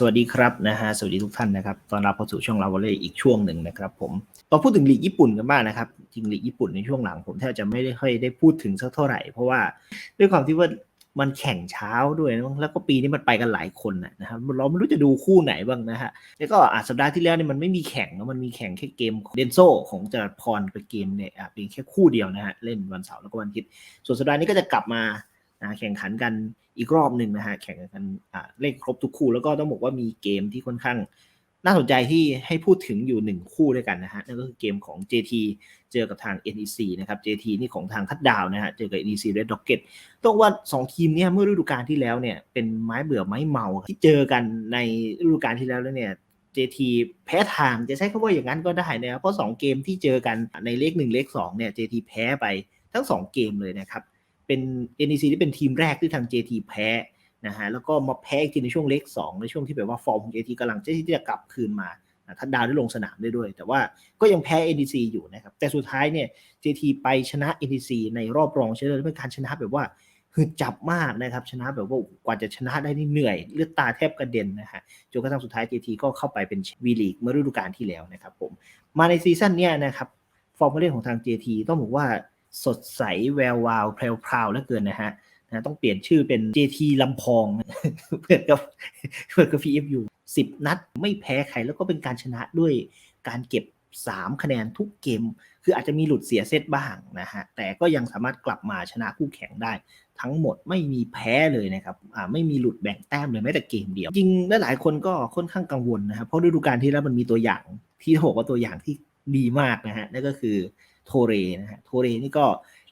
สวัสดีครับนะฮะสวัสดีทุกท่านนะครับตอนรับเข้าสู่ช่องเราวเล่อีกช่วงหนึ่งนะครับผมมาพูดถึงลีกญี่ปุ่นกันบ้างนะครับจริงลีกญี่ปุ่นในช่วงหลังผมแทบจะไม่ได้ค่อยได้พูดถึงสักเท่าไหร่ เพราะว่าด้วยความที่ว่ามันแข่งเช้าด้วยนะแล้วก็ปีนี้มันไปกันหลายคนนะครับเราไม่รู้จะดูคู่ไหนบ้างนะฮะแล้วก็อะสัปดาห์ที่แล้วเนี่ยมันไม่มีแข่งนะมันมีแข่งแค่เกมเดนโซของจรัสพรเป็นเกมเนี่ยเพียงแค่คู่เดียวนะฮะเล่นวันเสาร์แล้วก็วันอาทิตย์ส่วนสัปดาห์นี้ก็จะกลับมา นะแข่งขันกันอีกรอบหนึ่งนะฮะแข่งกันเล่นครบทุกคู่แล้วก็ต้องบอกว่ามีเกมที่ค่อนข้าง น่าสนใจที่ให้พูดถึงอยู่หนึ่งคู่ด้วยกันนะฮะนั่นก็คือเกมของ JT เจอกับทาง NEC นะครับ JT นี่ของทางทัดดาวนะฮะเจอกับ NEC Red Rocket ต้องว่า 2 ทีมเนี้ยเมื่อฤดูกาลที่แล้วเนี่ยเป็นไม้เบื่อไม้เมาที่เจอกันในฤดูกาลที่แล้วแล้วเนี่ย JT แพ้ทางจะใช้คำว่าอย่างนั้นก็ได้นะครับเพราะ 2 เกมที่เจอกันในเลข1เลข2เนี่ย JT แพ้ไปทั้ง 2 เกมเลยนะครับ เป็น NEC ที่เป็นทีมแรกที่ทาง JT แพ้นะฮะแล้วก็มาแพ้อีกทีในช่วงเลข2ในช่วงที่แบบว่าฟอร์มของ JT กำลังที่จะกลับคืนมาทัดดาวได้ลงสนามได้ด้วย แต่ว่าก็ยังแพ้ NEC อยู่นะครับ แต่สุดท้ายเนี่ย JT ไปชนะ NEC ในรอบรองชนะเลิศเป็นการชนะแบบว่าคือจับมากนะครับ ชนะแบบว่ากว่าจะชนะได้นี่เหนื่อย เลือดตาแทบกระเด็นนะฮะจนกระทั่งสุดท้าย JT ก็เข้าไปเป็นวีลีกเมื่อฤดูกาลที่แล้วนะครับผมมาในซีซั่นเนี้ยนะครับฟอร์มการเล่นของทาง JT ต้องบอกว่า สดใสแวววาวแพรวๆเหลือเกินนะฮะนะต้องเปลี่ยนชื่อเป็น JT ลำพองเพื่อนกับเพื่อนกับ VFU สิบนัดไม่แพ้ใครแล้วก็เป็นการชนะด้วยการเก็บ 3 คะแนนทุกเกม คืออาจจะมีหลุดเสียเซตบ้างนะฮะ แต่ก็ยังสามารถกลับมาชนะคู่แข่งได้ ทั้งหมดไม่มีแพ้เลยนะครับอ่าไม่มีหลุดแบ่งแต้มเลยแม้แต่เกมเดียว จริงและหลายคนก็ค่อนข้างกังวลนะครับเพราะฤดูกาลที่แล้วมันมีตัวอย่างที่บอกว่าตัวอย่างที่ดีมากนะฮะนั่นก็คือ โทเรนะฮะโทเรนี่ก็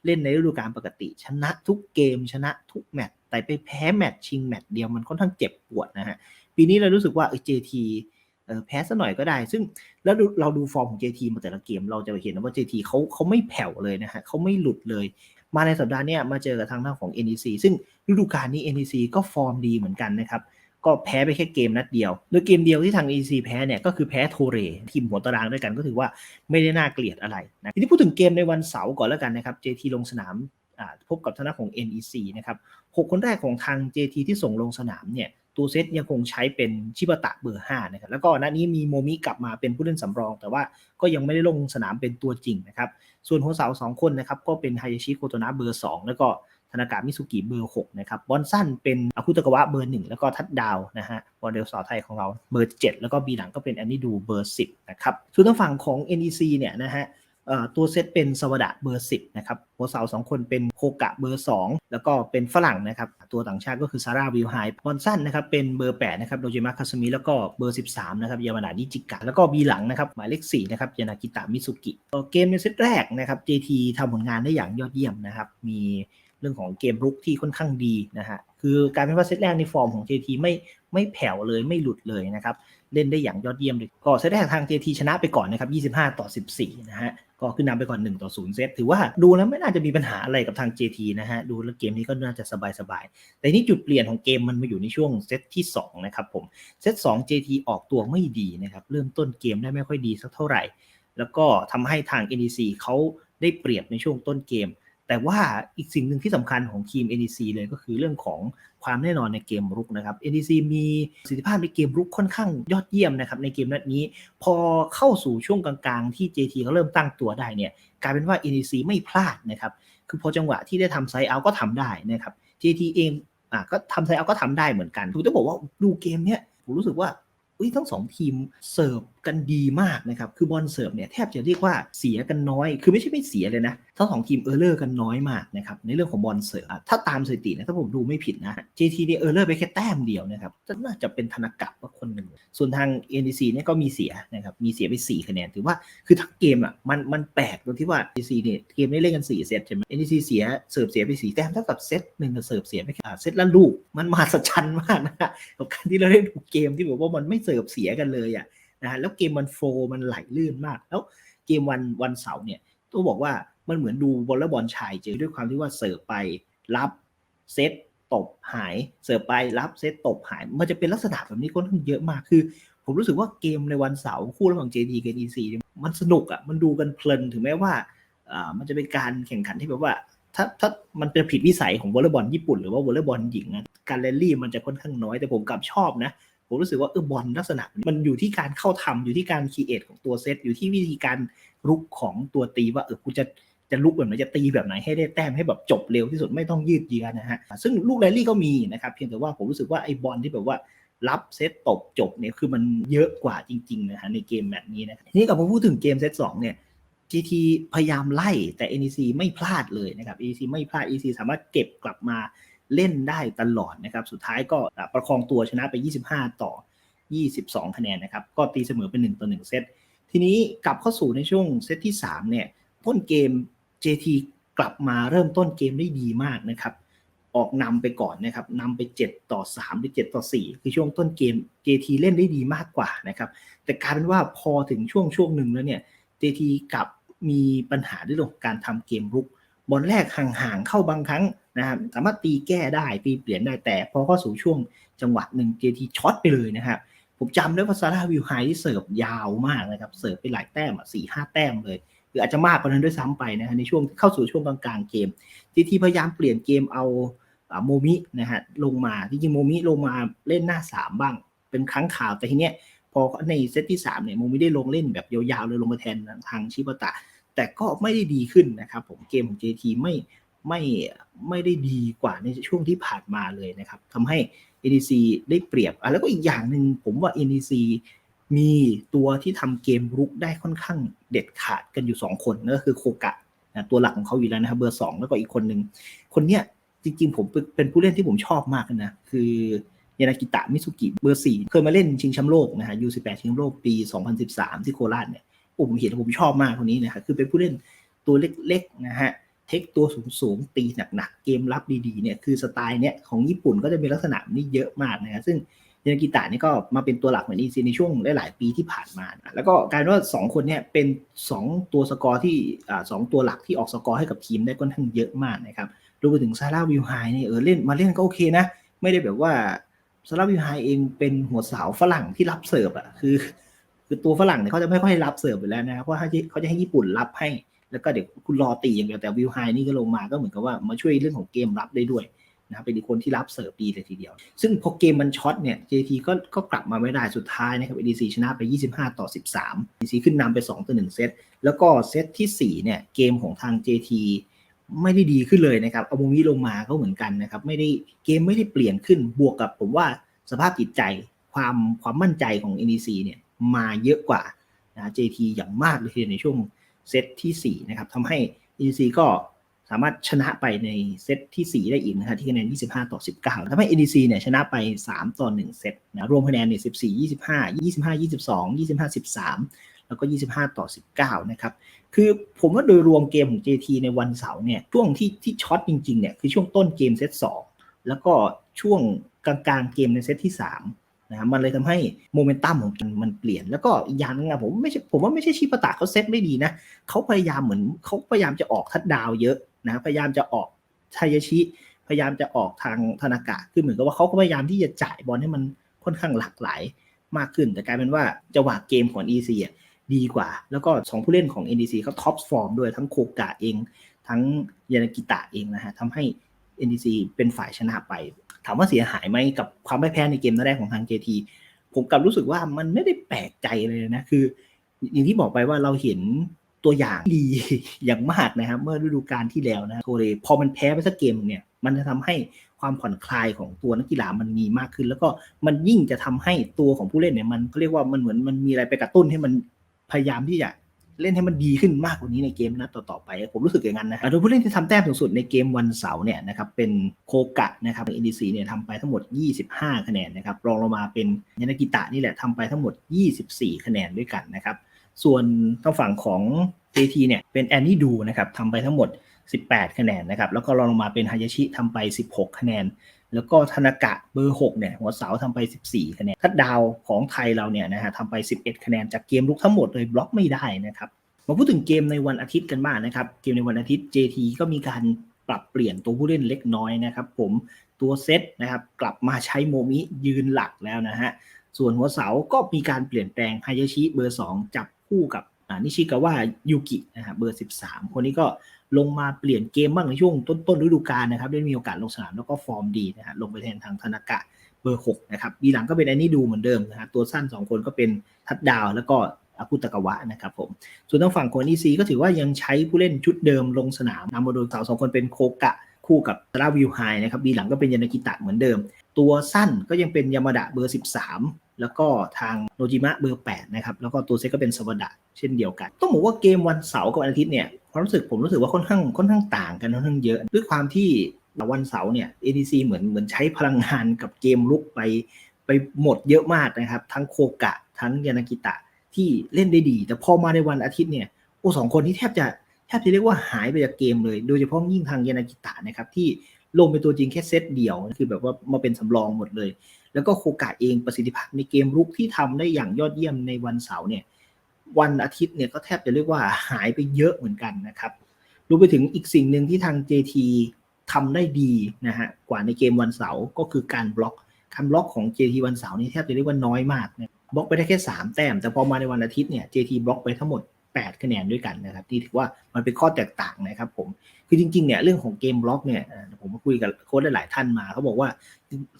เล่นในฤดูกาลปกติ ชนะทุกเกมชนะทุกแมตช์แต่ไปแพ้แมตช์ชิงแมตช์เดียวมันค่อนข้างเจ็บปวดนะฮะปีนี้เรารู้สึกว่าเออ JT เออแพ้ซะหน่อยก็ได้ ซึ่งแล้วเราดูฟอร์มของ JT มาแต่ละเกม เราจะเห็นว่า JT เขาเขาไม่แผ่วเลยนะฮะเขาไม่หลุดเลย มาในสัปดาห์นี้มาเจอกับทางด้านของ NEC ซึ่งฤดูกาลนี้ NEC ก็ฟอร์มดีเหมือนกันนะครับ ก็แพ้ไปแค่เกมนัดเดียวโดยเกมเดียวที่ทาง NEC แพ้เนี่ยก็คือแพ้โทเรทีมหัวตารางด้วยกันก็ถือว่าไม่ได้น่าเกลียดอะไรนะทีนี้พูดถึงเกมในวันเสาร์ก่อนแล้วกันนะครับ JT ลงสนามพบกับทางด้าของ NEC นะครับหกคนแรกของทาง JT ที่ส่งลงสนามเนี่ยตัวเซตยังคงใช้เป็นชิบะตะเบอร์5นะครับแล้วก็นัดนี้มีโมมิกลับมาเป็นผู้เล่นสำรอง แต่ว่าก็ยังไม่ได้ลงสนามเป็นตัวจริงนะครับส่วนหัวเสาสองคนนะครับก็เป็นไฮยาชิโคโตนะเบอร์ 2 แล้วก็ ธนากามิสุกิเบอร์6นะครับบอลสั้นเป็นอาคุตะกวะเบอร์ 1 แล้วก็ทัดดาวนะฮะบอลเดลสาวไทยของเราเบอร์ 7 แล้วก็บีหลังก็เป็นแอนนี่ดูเบอร์ 10นะครับส่วนทางฝั่งของ NEC เนี่ยนะฮะตัวเซตเป็นสวดะเบอร์ 10นะครับหัวเสาสองคนเป็นโคกะเบอร์ 2 แล้วก็เป็นฝรั่งนะครับ ตัวต่างชาติก็คือซาร่าวิลไฮบอลสั้นนะครับเป็นเบอร์ 8 นะครับโดจิมะคาสมิแล้วก็เบอร์ 13 นะครับยามาดานิจิกะ แล้วก็บีหลังนะครับ หมายเลข 4 นะครับ ยานากิตะมิสุกิเกมในเซตแรกนะครับ JT ทำผลงานได้อย่างยอดเยี่ยมนะครับ มี เรื่องของเกมรุกที่ค่อนข้างดีนะฮะคือการเป็นว่าเซตแรกในฟอร์มของ JT ไม่ไม่แผ่วเลยไม่หลุดเลยนะครับเล่นได้อย่างยอดเยี่ยมเลยก็เซตแรกทาง JT ชนะไปก่อนนะครับ 25 ต่อ 14 นะฮะก็ขึ้นนำไปก่อน 1 ต่อ 0 เซตถือว่าดูแล้วไม่น่าจะมีปัญหาอะไรกับทาง JT นะฮะดูแล้วเกมนี้ก็น่าจะสบายๆ แต่นี่จุดเปลี่ยนของเกมมันมาอยู่ในช่วงเซตที่ 2 นะครับผมเซต2 JT ออกตัวไม่ดีนะครับเริ่มต้นเกมได้ไม่ค่อยดีสักเท่าไหร่ แล้วก็ทำให้ทาง NEC เขาได้เปรียบในช่วงต้นเกม แต่ว่าอีกสิ่งหนึ่งที่สำคัญของทีม NEC เลยก็คือเรื่องของความแน่นอนในเกมรุกนะครับ NEC มีประสิทธิภาพในเกมรุกค่อนข้างยอดเยี่ยมนะครับในเกมนัดนี้ พอเข้าสู่ช่วงกลางๆ ที่ JT เขาเริ่มตั้งตัวได้เนี่ยกลายเป็นว่า NEC ไม่พลาดนะครับคือพอจังหวะที่ได้ทำไซด์เอาก็ทำได้นะครับ JT เองอะก็ทำไซด์เอาก็ทำได้เหมือนกันถูกต้องบอกว่าดูเกมเนี้ยผมรู้สึกว่าอุ้ยทั้งสองทีมเสิร์ฟ กันดีมากนะครับ คือบอลเสิร์ฟเนี่ยแทบจะเรียกว่าเสียกันน้อย คือไม่ใช่ไม่เสียเลยนะ ทั้งสองทีมเออร์เลอร์กันน้อยมากนะครับ ในเรื่องของบอลเสิร์ฟ ถ้าตามสถิตินะถ้าผมดูไม่ผิดนะ JT เนี่ยเออร์เลอร์ไปแค่แต้มเดียวนะครับน่าจะเป็นธนกะว่าคนหนึ่ง ส่วนทาง NEC เนี่ยก็มีเสียนะครับ มีเสียไป 4 คะแนน ถือว่า คือทั้งเกมอะ มัน มันแปลกตรงที่ว่า NEC เนี่ยเกมนี้เล่นกัน 4 เซตใช่ไหม NEC เสีย เสิร์ฟเสียไป 4 แต้มเท่ากับเซตหนึ่งกับเสิร์ฟเสียไปแค่เซตละลูก มันมหัศจรรย์มากนะกับการที่เราเล่นเกมที่แบบว่ามันไม่เสิร์ฟเสียกันเลยอะ นะฮะแล้วเกมมันโฟมันไหลลื่นมาก แล้วเกมวันวันเสาร์เนี่ยต้องบอกว่ามันเหมือนดูวอลเลย์บอลชายเจอด้วยความที่ว่าเสิร์ฟไปรับเซตตบหายเสิร์ฟไปรับเซตตบหาย มันจะเป็นลักษณะแบบนี้ค่อนข้างเยอะมากคือ ผมรู้สึกว่าเกมในวันเสาร์คู่ระหว่าง JT กับ EC มันสนุกอะมันดูกันเพลินถึงแม้ว่าอ่ามันจะเป็นการแข่งขันที่แบบว่าถ้าถ้ามันเป็นผิดวิสัยของวอลเลย์บอลญี่ปุ่นหรือว่าวอลเลย์บอลหญิงนะการแรลลี่มันจะค่อนข้างน้อยแต่ผมกลับชอบนะ ผมรู้สึกว่าเออบอลลักษณะมันอยู่ที่การเข้าทำอยู่ที่การคีเอทของตัวเซตอยู่ที่วิธีการรุกของตัวตีว่าเออกูจะจะลุกแบบไหนจะตีแบบไหนให้ได้แต้มให้แบบจบเร็วที่สุดไม่ต้องยืดเยื้อนะฮะซึ่งลูกแรลลี่ก็มีนะครับเพียงแต่ว่าผมรู้สึกว่าไอ้บอลที่แบบว่ารับเซตตบจบเนี่ยคือมันเยอะกว่าจริงๆนะฮะในเกมแบบนี้นะทีนี้กับมาพูดถึงเกมเซตสองเนี่ย GT พยายามไล่แต่ NEC ไม่พลาดเลยนะครับ NEC ไม่พลาด NEC สามารถเก็บกลับมา เล่นได้ตลอดนะครับ สุดท้ายก็ประคองตัวชนะไป 25 ต่อ 22 คะแนนนะครับ ก็ตีเสมอเป็น 1 ต่อ 1 เซต ทีนี้กลับเข้าสู่ในช่วงเซตที่ 3 เนี่ย ต้นเกม JT กลับมาเริ่มต้นเกมได้ดีมากนะครับ ออกนำไปก่อนนะครับนำไป 7 ต่อ 3 หรือ 7 ต่อ 4 คือช่วงต้นเกม JT เล่นได้ดีมากกว่านะครับ แต่กลายเป็นว่าพอถึงช่วงช่วงหนึ่งแล้วเนี่ย JT กลับมีปัญหาเรื่องการทำเกมรุกบอลแรกห่างๆเข้าบางครั้ง นะครับสามารถตีแก้ได้ตีเปลี่ยนได้แต่พอเข้าสู่ช่วงจังหวะหนึ่ง JT ช็อตไปเลยนะครับผมจำได้ว่าซาร่าวิวไฮที่เสิร์ฟยาวมากนะครับเสิร์ฟไปหลายแต้มสี่ห้าแต้มเลยหรืออาจจะมากกว่านั้นด้วยซ้ำไปนะฮะในช่วงเข้าสู่ช่วงกลางๆเกม JT พยายามเปลี่ยนเกมเอาโมมินะฮะลงมาจริงๆโมมิลงมาเล่นหน้าสามบ้าง เป็นครั้งข่าวแต่ทีเนี้ยพอในเซตที่3เนี่ยโมมิได้ลงเล่นแบบยาวๆเลยลงมาแทนทางชิบะตะ แต่ก็ไม่ได้ดีขึ้นนะครับผมเกมของ JT ไม่ ไม่ไม่ได้ดีกว่าในช่วงที่ผ่านมาเลยนะครับทำให้ NEC ได้เปรียบอะแล้วก็อีกอย่างหนึ่งผมว่า NEC มีตัวที่ทำเกมรุกได้ค่อนข้างเด็ดขาดกันอยู่ 2 คนนั่นก็คือโคกะนะตัวหลักของเขาอยู่แล้วนะครับเบอร์ 2 แล้วก็อีกคนหนึ่งคนเนี้ยจริงๆผมเป็นผู้เล่นที่ผมชอบมากนะ คือยานากิตะมิสุกิเบอร์ 4 เคยมาเล่นชิงแชมป์โลกนะฮะ U18 ชิงแชมป์โลกปี 2013 ที่โคราชเนี่ยผมเห็นผมชอบมากคนนี้นะครับคือเป็นผู้เล่นตัวเล็กๆนะฮะ เทคตัวสูงๆตีหนักๆเกมรับดีๆเนี่ยคือสไตล์เนี้ยของญี่ปุ่นก็จะมีลักษณะนี้เยอะมากนะครับซึ่งยานากิตะนี่ก็มาเป็นตัวหลักเหมือนอีซีในช่วงหลาย ๆ ปีที่ผ่านมา แล้วก็กายว่า 2 คนเนี่ยเป็น 2 ตัวสกอร์ที่สอ่าสตัวหลักที่ออกสกอร์ให้กับทีมได้ค่อนข้างเยอะมากนะครับรวมไปถึงซาร่าวิวไฮเนี่ยเออเล่นมาเล่นก็โอเคนะ ไม่ได้แบบว่าซาร่าวิวไฮเองเป็นหัวสาวฝรั่งที่รับเสิร์ฟอะคือ คือตัวฝรั่งเนี่ยเขาจะไม่ค่อยรับเสิร์ฟอยู่แล้วนะครับเพราะเขาจะให้ญี่ปุ่นรับให้ แล้วก็เดี๋ยวคุณรอตีอย่างเดียวแต่วิวไฮนี่ก็ลงมาก็เหมือนกับว่ามาช่วยเรื่องของเกมรับได้ด้วยนะเป็นอีกคนที่รับเสิร์ฟดีเลยทีเดียว ซึ่งพอเกมมันช็อตเนี่ย JT ก็ก็กลับมาไม่ได้สุดท้ายนะครับ ADC ชนะไป 25 ต่อ 13 ADC ขึ้นนำไป 2 ต่อ 1 เซต แล้วก็เซตที่ 4 เนี่ย เกมของทาง JT ไม่ได้ดีขึ้นเลยนะครับ เอาโมมิลงมาก็เหมือนกันนะครับ ไม่ได้เกมไม่ได้เปลี่ยนขึ้น บวกกับผมว่าสภาพจิตใจ ความความมั่นใจของ NEC เนี่ยมาเยอะกว่านะ JT อย่างมากเลยในช่วง เซตที่4นะครับทำให้ NEC ก็สามารถชนะไปในเซตที่ 4 ได้อีกนะครับที่คะแนน 25 ต่อ 19ทำให้ NEC เนี่ยชนะไป 3 ต่อ 1 เซตนะรวมคะแนนเนี่ย14 25 25 22 25 13 แล้วก็ 25 ต่อ 19 นะครับ คือผมว่าโดยรวมเกมของ JT ในวันเสาร์เนี่ยช่วงที่ที่ช็อตจริงๆเนี่ยคือช่วงต้นเกมเซต2แล้วก็ช่วงกลางๆเกมในเซตที่ 3 นะมันเลยทำให้โมเมนตัมของมันมันเปลี่ยนแล้วก็อีกอย่างนึงอะผมไม่ใช่ผมว่าไม่ใช่ชิปตะเขาเซตไม่ดีนะเขาพยายามเหมือนเขาพยายามจะออกทัดดาวเยอะนะพยายามจะออกทายาชิ พยายามจะออกทางธนากะคือเหมือนกับว่าเขาก็พยายามที่จะจ่ายบอลให้มันค่อนข้างหลากหลายมากขึ้น แต่กลายเป็นว่าจังหวะเกมของ EC อะดีกว่า แล้วก็สองผู้เล่นของ NDC เขาท็อปฟอร์มด้วยทั้งโคกะเอง ทั้งยานากิตะเองนะฮะทำให้ NDC เป็นฝ่ายชนะไป ถามว่าเสียหายไหมกับความไม่แพ้ในเกมแรกของทาง JT ผมกลับรู้สึกว่ามันไม่ได้แปลกใจเลยนะ คือ อย่างที่บอกไปว่าเราเห็นตัวอย่างดีอย่างมากนะครับ เมื่อฤดูกาลที่แล้วนะโทเรพอมันแพ้ไปสักเกมเนี่ย มันจะทำให้ความผ่อนคลายของตัวนักกีฬามันมีมากขึ้น แล้วก็มันยิ่งจะทำให้ตัวของผู้เล่นเนี่ยมันเขาเรียกว่ามันเหมือนมันมีอะไรไปกระตุ้นให้มันพยายามที่จะ เล่นให้มันดีขึ้นมากกว่านี้ในเกมนัดต่อๆไป ผมรู้สึกอย่างนั้นนะโดยผู้เล่นที่ทำแต้มสูงสุดในเกมวันเสาร์เนี่ยนะครับเป็นโคกะนะครับอินดีซีเนี่ยทำไปทั้งหมด 25 คะแนนนะครับรองลงมาเป็นยานากิตะนี่แหละทำไปทั้งหมด 24 คะแนนด้วยกันนะครับส่วนทางฝั่งของ JT เนี่ยเป็นแอนนี่ดูนะครับทำไปทั้งหมด 18 คะแนนนะครับแล้วก็รองลงมาเป็นฮายาชิทำไป 16 คะแนน แล้วก็ธนากะเบอร์ 6 เนี่ย หัวเสาทำไป 14 คะแนนทัดดาวของไทยเราเนี่ยนะฮะทำไป 11 คะแนนจากเกมลุกทั้งหมดเลยบล็อกไม่ได้นะครับ มาพูดถึงเกมในวันอาทิตย์กันบ้างนะครับ เกมในวันอาทิตย์ JT ก็มีการปรับเปลี่ยนตัวผู้เล่นเล็กน้อยนะครับผมตัวเซตนะครับกลับมาใช้โมมิยืนหลักแล้วนะฮะส่วนหัวเสาก็มีการเปลี่ยนแปลงฮายาชิเบอร์ 2 จับคู่กับนิชิกาวะยูกินะฮะเบอร์ 13 คนนี้ก็ ลงมาเปลี่ยนเกมบ้างในช่วงต้นต้นฤดูกาลนะครับ ได้มีโอกาสลงสนามแล้วก็ฟอร์มดีนะฮะลงไปแทนทางธนากะเบอร์6นะครับบีหลังก็เป็นไอ้นี่ดูเหมือนเดิมนะฮะตัวสั้น 2 คนก็เป็นทัดดาวแล้วก็อากุตะกวะนะครับผม ส่วนทางฝั่งคนอีซีก็ถือว่ายังใช้ผู้เล่นชุดเดิมลงสนามนำมาโดยสาวสองคนเป็นโคกะคู่กับซาราวิวไฮนะครับบีหลังก็เป็นยานากิตะเหมือนเดิม ตัวสั้นก็ยังเป็นยามาดะเบอร์ 13 แล้วก็ทางโนจิมะเบอร์8นะครับแล้วก็ตัวเซตก็เป็นสวัสดะเช่นเดียวกัน ต้องบอกว่าเกมวันเสาร์กับวันอาทิตย์เนี่ย ความรู้สึกผมรู้สึกว่าค่อนข้างค่อนข้างต่างกันค่อนข้างเยอะด้วยความที่วันเสาร์เนี่ย ADC เหมือนเหมือนใช้พลังงานกับเกมลุกไปไปหมดเยอะมากนะครับ ทั้งโคกะ ทั้งยานากิตะที่เล่นได้ดี แต่พอมาในวันอาทิตย์เนี่ยโอ้สองคนที่แทบจะแทบจะเรียกว่าหายไปจากเกมเลย โดยเฉพาะยิ่งทางยานากิตะนะครับที่ลงเป็นตัวจริงแค่เซตเดียวคือแบบว่ามาเป็นสำรองหมดเลย แล้วก็โคกะเองประสิทธิภาพในเกมรุกที่ทำได้อย่างยอดเยี่ยมในวันเสาร์เนี่ย วันอาทิตย์เนี่ยก็แทบจะเรียกว่าหายไปเยอะเหมือนกันนะครับรวมไปถึงอีกสิ่งหนึ่งที่ทาง JT ทำได้ดีนะฮะกว่าในเกมวันเสาร์ก็คือการบล็อกการบล็อกของ JT วันเสาร์นี่แทบจะเรียกว่าน้อยมากนะบล็อกไปได้แค่ 3 แต้ม แต่พอมาในวันอาทิตย์เนี่ย JT บล็อกไปทั้งหมด 8 คะแนนด้วยกันนะครับ ที่ถือว่ามันเป็นข้อแตกต่างนะครับผมคือจริงๆเนี่ยเรื่องของเกมบล็อกเนี่ยผมคุยกับโค้ชหลายๆท่านมาเขาบอกว่า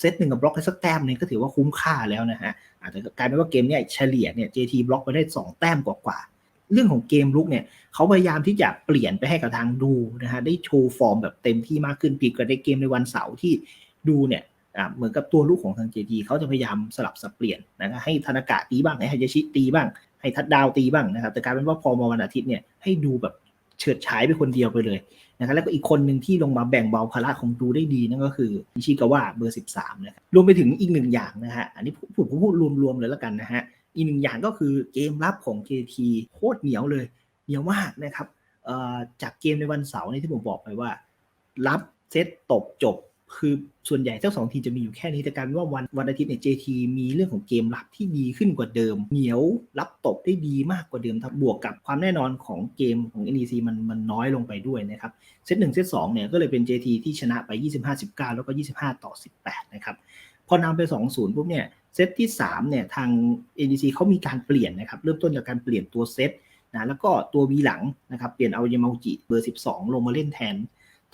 เซตหนึ่งกับบล็อกได้สักแต้มนึงก็ถือว่าคุ้มค่าแล้วนะฮะอาจจะกลายเป็นว่าเกมเนี่ยเฉลี่ยเนี่ย JT บล็อกไปได้ 2 แต้มกว่าๆเรื่องของเกมลุกเนี่ยเขาพยายามที่จะเปลี่ยนไปให้กับทางดูนะฮะได้โชว์ฟอร์มแบบเต็มที่มากขึ้นปีกว่าในเกมในวันเสาร์ที่ดูเนี่ยเหมือนกับตัวลูกของทาง JT เขาจะพยายามสลับสับเปลี่ยนนะครับให้ธนากะตีบ้างให้ฮายาชิตีบ้าง ให้ทัดดาวตีบ้างนะครับ แต่กลายเป็นว่าพอมาวันอาทิตย์เนี่ยให้ดูแบบเฉิดฉายไปคนเดียวไปเลยนะครับแล้วก็อีกคนหนึ่งที่ลงมาแบ่งเบาภาระของดูได้ดีนั่นก็คืออิชิกาวะเบอร์ 13นะครับรวมไปถึงอีกหนึ่งอย่างนะฮะอันนี้ผมผมพูดรวมๆเลยแล้วกันนะฮะอีกหนึ่งอย่างก็คือเกมรับของ KT โคตรเหนียวเลยเหนียวมากนะครับจากเกมในวันเสาร์นี่ที่ผมบอกไปว่า รับเซตตบจบ คือส่วนใหญ่เจ้าสองทีมจะมีอยู่แค่นี้แต่การว่าวันวันอาทิตย์เนี่ย JT มีเรื่องของเกมรับที่ดีขึ้นกว่าเดิม เหนียวรับตบได้ดีมากกว่าเดิมครับบวกกับความแน่นอนของเกมของ NEC มันมันน้อยลงไปด้วยนะครับเซตหนึ่งเซตสองเนี่ยก็เลยเป็น JT ที่ชนะไป 25-19 แล้วก็ 25 ต่อ 18 นะครับพอนำไป 2-0ปุ๊บเนี่ยเซตที่3เนี่ยทาง NEC เขามีการเปลี่ยนนะครับเริ่มต้นจากการเปลี่ยนตัวเซตนะแล้วก็ตัววีหลังนะครับเปลี่ยนเอายามาจิเบอร์ 12 ลงมาเล่นแทน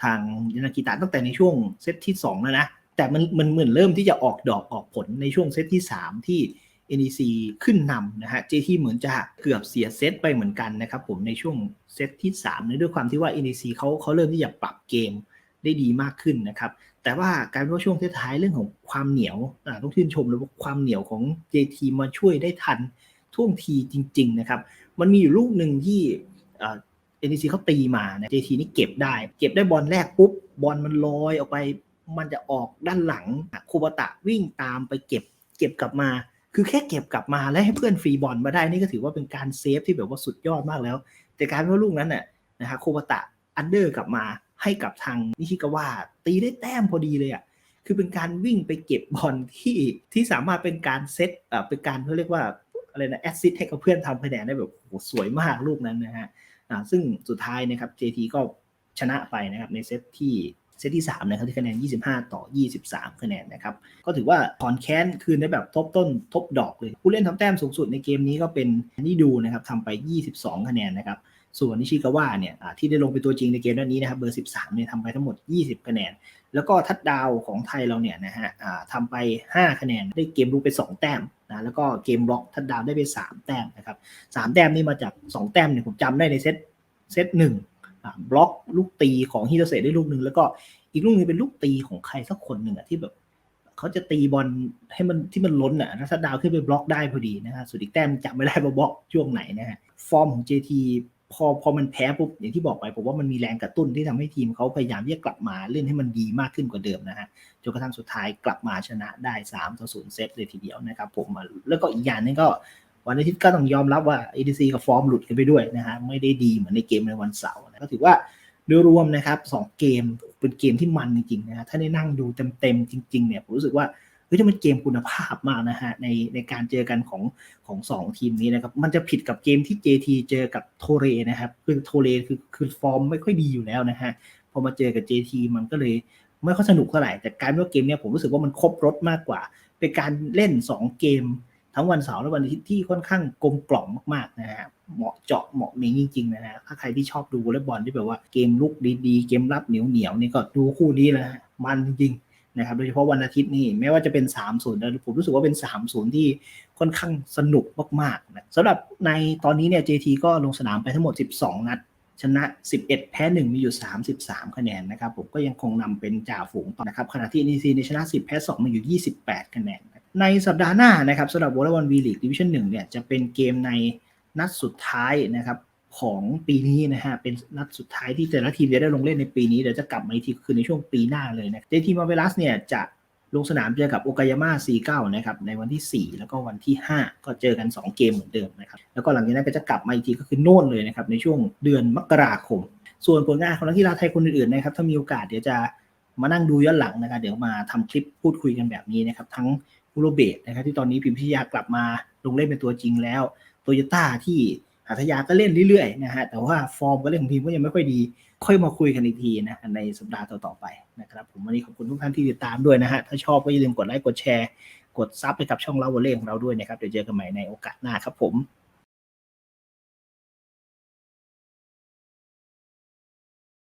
ทางยานากิตะตั้งแต่ในช่วงเซตที่2แล้วนะ แต่มันมันเหมือนเริ่มที่จะออกดอกออกผลในช่วงเซตที่ 3 ที่ NEC ขึ้นนำนะฮะ JT เหมือนจะเกือบเสียเซตไปเหมือนกันนะครับผมในช่วงเซตที่3ในด้วยความที่ว่า NEC เขาเขาเริ่มที่จะปรับเกมได้ดีมากขึ้นนะครับ แต่ว่าการว่าช่วงท้ายๆเรื่องของความเหนียวต้องชื่นชมเลยว่าความเหนียวของ JT มาช่วยได้ทันท่วงทีจริง ๆ นะครับ มันมีอยู่ลูกหนึ่งที่ เอ็นดีซีเขาตีมาเนี่ยเจทีนี่เก็บได้ เก็บได้บอลแรกปุ๊บบอลมันลอยออกไป มันจะออกด้านหลังโคบตะวิ่งตามไปเก็บ เก็บกลับมา คือแค่เก็บกลับมาแล้วให้เพื่อนฟรีบอลมาได้นี่ก็ถือว่าเป็นการเซฟที่แบบว่าสุดยอดมากแล้ว แต่การว่าลูกนั้นน่ะนะฮะโคบตะอันเดอร์กลับมาให้กับทางนิชิกาวะตีได้แต้มพอดีเลยอะคือเป็นการวิ่งไปเก็บบอลที่ที่สามารถเป็นการเซตเอ่อเป็นการเขาเรียกว่าอะไรนะแอซซิสให้กับเพื่อนทำคะแนนได้แบบโหสวยมากลูกนั้นนะฮะ ซึ่งสุดท้ายนะครับ JT ก็ชนะไปนะครับในเซตที่เซตที่3นะครับที่คะแนน 25 ต่อ 23 คะแนนนะครับก็ถือว่าถอนแค้นคืนได้แบบทบต้นทบดอกเลย ผู้เล่นทำแต้มสูงสุดในเกมนี้ก็เป็นนี่ดูนะครับทำไป 22 คะแนนนะครับ ส่วนนิชิกาวะเนี่ยที่ได้ลงเป็นตัวจริงในเกมนี้นะครับเบอร์ 13เนี่ยทำไปทั้งหมด 20 คะแนน แล้วก็ทัดดาวของไทยเราเนี่ยนะฮะทำไป 5 คะแนน ได้เกมลุกไป 2 แต้มนะแล้วก็เกมบล็อกทัดดาวได้ไป 3 แต้มนะครับ3แต้มนี่มาจาก 2 แต้มเนี่ยผมจำได้ในเซตเซตหนึ่งบล็อกลูกตีของฮิโตเซได้ลูกหนึ่งแล้วก็อีกลูกนึงเป็นลูกตีของใครสักคนหนึ่งอะที่แบบเขาจะตีบอลให้มันที่มันล้นอะแล้วทัดดาวขึ้นไปบล็อกได้พอดีนะฮะส่วนอีกแต้มจำไม่ได้ว่าบล็อกช่วงไหนนะฮะฟอร์มของ JT พอพอมันแพ้ปุ๊บอย่างที่บอกไปผมว่ามันมีแรงกระตุ้นที่ทำให้ทีมเขาพยายามที่จะกลับมาเล่นให้มันดีมากขึ้นกว่าเดิมนะฮะจนกระทั่งสุดท้ายกลับมาชนะได้3ต่อ0เซตเลยทีเดียวนะครับผมแล้วก็อีกอย่างนึงก็วันอาทิตย์ก็ต้องยอมรับว่า ADC กับฟอร์มหลุดกันไปด้วยนะฮะไม่ได้ดีเหมือนในเกมในวันเสาร์นะก็ถือว่าโดยรวมนะครับ2เกมเป็นเกมที่มันจริงๆนะฮะถ้าได้นั่งดูเต็มๆจริงๆเนี่ยผมรู้สึกว่า ฮ้ยมันเกมคุณภาพมากนะฮะในในการเจอกันของของสองทีมนี้นะครับ มันจะผิดกับเกมที่ JT เจอกับโทเรนะครับคือโทเรคือคือฟอร์มไม่ค่อยดีอยู่แล้วนะฮะพอมาเจอกับ JT มันก็เลยไม่ค่อยสนุกเท่าไหร่แต่การว่าเกมเนี้ยผมรู้สึกว่ามันครบรถมากกว่า เป็นการเล่น 2 เกม ทั้งวันเสาร์และวันอาทิตย์ที่ค่อนข้างกลมกล่อมมากๆนะฮะเหมาะเจาะเหมาะเมงจริงๆนะฮะถ้าใครที่ชอบดูวอลเลย์บอลที่แบบว่าเกมลุกดีๆ เกมรับเหนียวๆนี่ก็ดูคู่นี้แหละฮะมันจริงๆ นะครับโดยเฉพาะวันอาทิตย์นี่แม้ว่าจะเป็น3 0นะผมรู้สึกว่าเป็น3 0ที่ค่อนข้างสนุกมากๆนะสำหรับในตอนนี้เนี่ย JT ก็ลงสนามไปทั้งหมด 12 นัด ชนะ 11 แพ้ 1 มีอยู่ 33 คะแนนนะครับผมก็ยังคงนำเป็นจ่าฝูงต่อนะครับขณะที่ NEC ในชนะ 10 แพ้ 2 มีอยู่ 28 คะแนน ในสัปดาห์หน้านะครับสำหรับวอลเลย์บอลวีลีกดิวิชั่น1เนี่ยจะเป็นเกมในนัดสุดท้ายนะครับ ของปีนี้นะฮะเป็นนัดสุดท้ายที่แต่ละทีมจะได้ลงเล่นในปีนี้เดี๋ยวจะกลับมาอีกทีคือในช่วงปีหน้าเลยนะเจทีมาเวลัสเนี่ยจะลงสนามเจอกับโอกายาม่า49นะครับในวันที่ 4 แล้วก็วันที่ 5 ก็เจอกัน 2 เกมเหมือนเดิมนะครับแล้วก็หลังจากนั้นก็จะกลับมาอีกทีก็คือโน่นเลยนะครับในช่วงเดือนมกราคม ส่วนผลงานของนักกีฬาไทยคนอื่นๆนะครับถ้ามีโอกาสเดี๋ยวจะมานั่งดูย้อนหลังนะครับเดี๋ยวมาทำคลิปพูดคุยกันแบบนี้นะครับทั้งอุโรเบตนะครับที่ตอนนี้พิมพิชยากลับมาลงเล่นเป็นตัวจริงแล้วโตโยต้าที่ หัทยาก็เล่นเรื่อยๆนะฮะแต่ว่าฟอร์มก็เล่นของทีมก็ยังไม่ค่อยดี ค่อยมาคุยกันอีกทีนะในสัปดาห์ต่อๆไปนะครับผมวันนี้ขอบคุณทุกท่านที่ติดตามด้วยนะฮะถ้าชอบก็อย่าลืมกดไลค์กดแชร์ กดซับไปกับช่องเล่าวันเล่ของเราด้วยนะครับเดี๋ยวเจอกันใหม่ในโอกาสหน้าครับผม